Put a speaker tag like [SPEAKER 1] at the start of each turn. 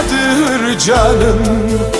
[SPEAKER 1] Sanadır canım